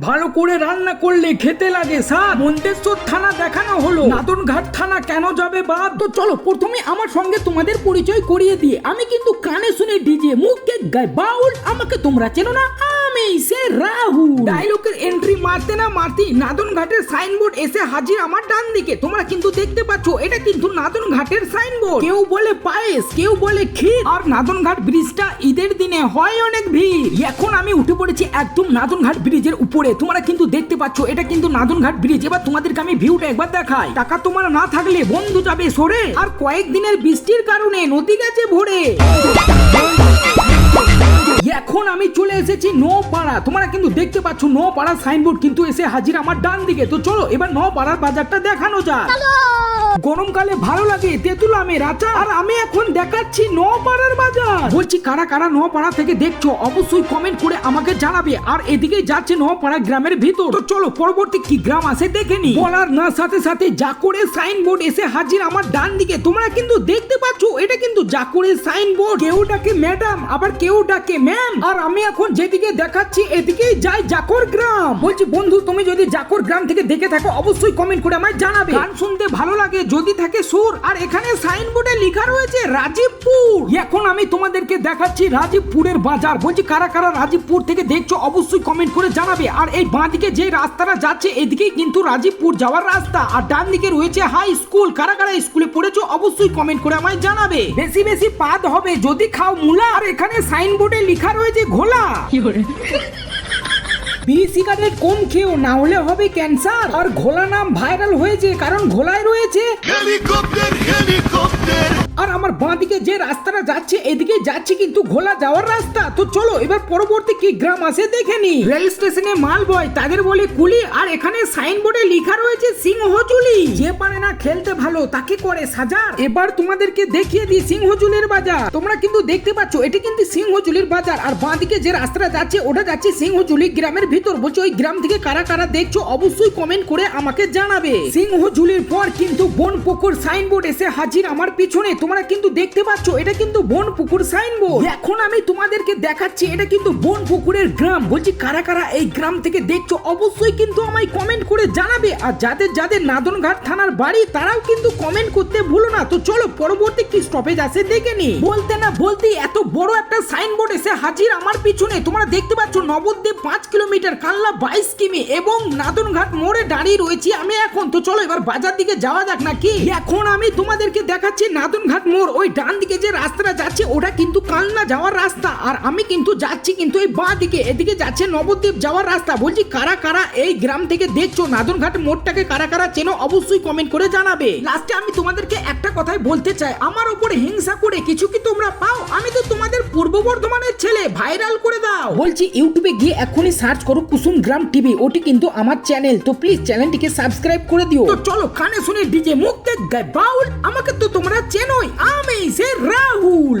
ভালো করে রান্না করলে খেতে লাগে, স্যার। মন্তেশ্বর থানা দেখানো হলো। নাদনঘাট থানা কেন যাবে বা? তো চলো, প্রথমে আমার সঙ্গে তোমাদের পরিচয় করিয়ে দিয়ে আমি কিন্তু কানে শুনে ডিজে, মুখে গায়, বাউল, আমাকে তোমরা চেনো না? আমি সে রাহুল ডায়লগের এন্ট্রি মারতে না মারতেই নাদনঘাটের সাইনবোর্ড এসে হাজির আমার ডান দিকে তোমরা কিন্তু দেখতে পাচ্ছ এটা কিন্তু নাদনঘাটের সাইনবোর্ড কেউ বলে পায়েস কেউ বলে ক্ষীর। আর নাদনঘাট ব্রিজটা ঈদের দিনে হয় অনেক ভিড়। এখন আমি উঠে পড়েছি একদম নাদনঘাট ব্রিজের উপরে। তোমরা কিন্তু দেখতে পাচ্ছ এটা কিন্তু নাদনঘাট ব্রিজ এবার তোমাদেরকে আমি ভিউটা একবার দেখাই। টাকা তোমার না থাকলে বন্ধু যাবে সরে। আর কয়েকদিনের বৃষ্টির কারণে নদী গেছে ভরে। আমি চলে এসেছি নো পাড়া তোমরা কিন্তু দেখতে পাচ্ছ নো পাড়া সাইনবোর্ড, কিন্তু এসে হাজির আমার ডান দিকে তো চলো, এবার নো পাড়ার বাজারটা দেখানো যাক। গরমকালে ভালো লাগে, তেঁতুল আমের আচার। আর আমি এখন দেখাচ্ছি নপাড়ার বাজার। বলছি, কারা কারা নপাড়া থেকে দেখছ, অবশ্যই কমেন্ট করে আমাকে জানাবে। আর এদিকে যাচ্ছে নপাড়া গ্রামের ভিতর। তো চলো, পরবর্তী কি গ্রাম আছে দেখে নি। বলার না, সাথে সাথে জাকরের সাইনবোর্ড এসে হাজির আমার ডান দিকে তোমরা কিন্তু দেখতে পাচ্ছ, এটা কিন্তু জাকরের সাইনবোর্ড কেউ ডাকে ম্যাডাম আবার কেউ ডাকে ম্যাম আর আমি এখন যেদিকে দেখাচ্ছি, এদিকেই যাই জাকর গ্রাম। বলছি, বন্ধু, তুমি যদি জাকর গ্রাম থেকে দেখে থাকো, অবশ্যই কমেন্ট করে আমায় জানাবে। গান শুনতে ভালো লাগে যদি থাকে সুর, আর এখানে সাইনবোর্ডে লেখা রয়েছে রাজীবপুর। এখন আমি তোমাদেরকে দেখাচ্ছি রাজীবপুরের বাজার। বলছি, কারা কারা রাজীবপুর থেকে দেখছ, অবশ্যই কমেন্ট করে জানাবে। আর এই বাঁদিকে যে রাস্তাটা যাচ্ছে, এদিকেই কিন্তু রাজীবপুর যাওয়ার রাস্তা। আর ডান দিকে রয়েছে হাই স্কুল কারা কারা স্কুলে পড়েছো, অবশ্যই কমেন্ট করে আমায় জানাবে। বেশি বেশি পাদ হবে, যদি খাও মুলা। আর এখানে সাইনবোর্ডে লেখা রয়েছে ঘোলা। বিড়ি সিগারেট কম খেও, না হলে হবে ক্যান্সার। আর ঘোলা নাম ভাইরাল হয়েছে, কারণ ঘোলায় রয়েছে হেলিকপ্টার হেলিকপ্টার আর আমার বাঁদিকে যে রাস্তাটা যাচ্ছে, এদিকে যাচ্ছে কিন্তু ঘোলা যাওয়ার রাস্তা। তো চলো, এবার পরবর্তী কি গ্রাম আছে দেখে নি। রেল স্টেশনে মাল বয়, তাদের বলে কুলি, আর এখানে সাইনবোর্ডে লেখা রয়েছে সিংহচুলি যে পারে না খেলতে ভালো, তাকে করে সাজার। এবার তোমাদেরকে দেখিয়ে দিই সিংহচুলির বাজার। তোমরা কিন্তু দেখতে পাচ্ছ, এটি কিন্তু সিংহচুলির বাজার। আর বাঁদিকে যে রাস্তাটা যাচ্ছে, ওটা যাচ্ছে সিংহচুলি গ্রামের ভিতর। বলছে, ওই গ্রাম থেকে কারা কারা দেখছ, অবশ্যই কমেন্ট করে আমাকে জানাবে। সিংহচুলির পর কিন্তু বন পুকুর সাইনবোর্ড এসে হাজির আমার পিছনে। তোমরা কিন্তু দেখতে পাচ্ছ, এটা কিন্তু বন পুকুর সাইনবোর্ড। এখন আমি তোমাদেরকে দেখাচ্ছি, এটা কিন্তু বন পুকুরের গ্রাম। বলছি, কারা কারা এই গ্রাম থেকে দেখছ, অবশ্যই কিন্তু আমায় কমেন্ট করে জানাবে। আর যাদের যাদের নাদনঘাট থানার বাড়ি, তারাও কিন্তু কমেন্ট করতে ভুলো না। তো চলো, পরবর্তী কি স্টপেজ আছে দেখে নি। বলতে না বলতে এত বড় একটা সাইনবোর্ড এসে হাজির আমার পিছনে। তোমরা দেখতে পাচ্ছ, নবদ্বীপ পাঁচ কিলোমিটার, কাল্লা বাইশ কিমি এবং নাদনঘাট মোড়ে দাঁড়িয়ে রয়েছি আমি এখন। তো চলো, এবার বাজার দিকে যাওয়া যাক নাকি? এখন আমি তোমাদেরকে দেখাচ্ছি, নাদনঘাট মোড়, ওই ডান দিকে যে রাস্তাটা যাচ্ছে, ওটা কিন্তু কালনা যাওয়ার রাস্তা। আর আমি কিন্তু যাচ্ছি কিন্তু এই বাঁ দিকে, এদিকে যাচ্ছে নবদ্বীপ যাওয়ার রাস্তা। বলছি, কারা কারা এই গ্রাম থেকে দেখছ? নাদনঘাট মোড়টাকে কারা কারা চেনো? অবশ্যই কমেন্ট করে জানাবে। লাস্টে আমি তোমাদেরকে একটা কথাই বলতে চাই। আমার উপরে হিংসা করে কিছু কি তোমরা পাও? আমি তো তোমাদের পূর্ব বর্ধমানের ছেলে ভাইরাল করে দাও। বলছি ইউটিউবে গিয়ে এখনই সার্চ করো কুসুম গ্রাম টিভি ওটি কিন্তু আমার চ্যানেল তো প্লিজ চ্যানেলটিকে সাবস্ক্রাইব করে দিও। তো চলো কানে শুনে ডিজে মুক্তে গায় বাউল। আমাকে তো তোমরা চেনোই আমি সে রাহুল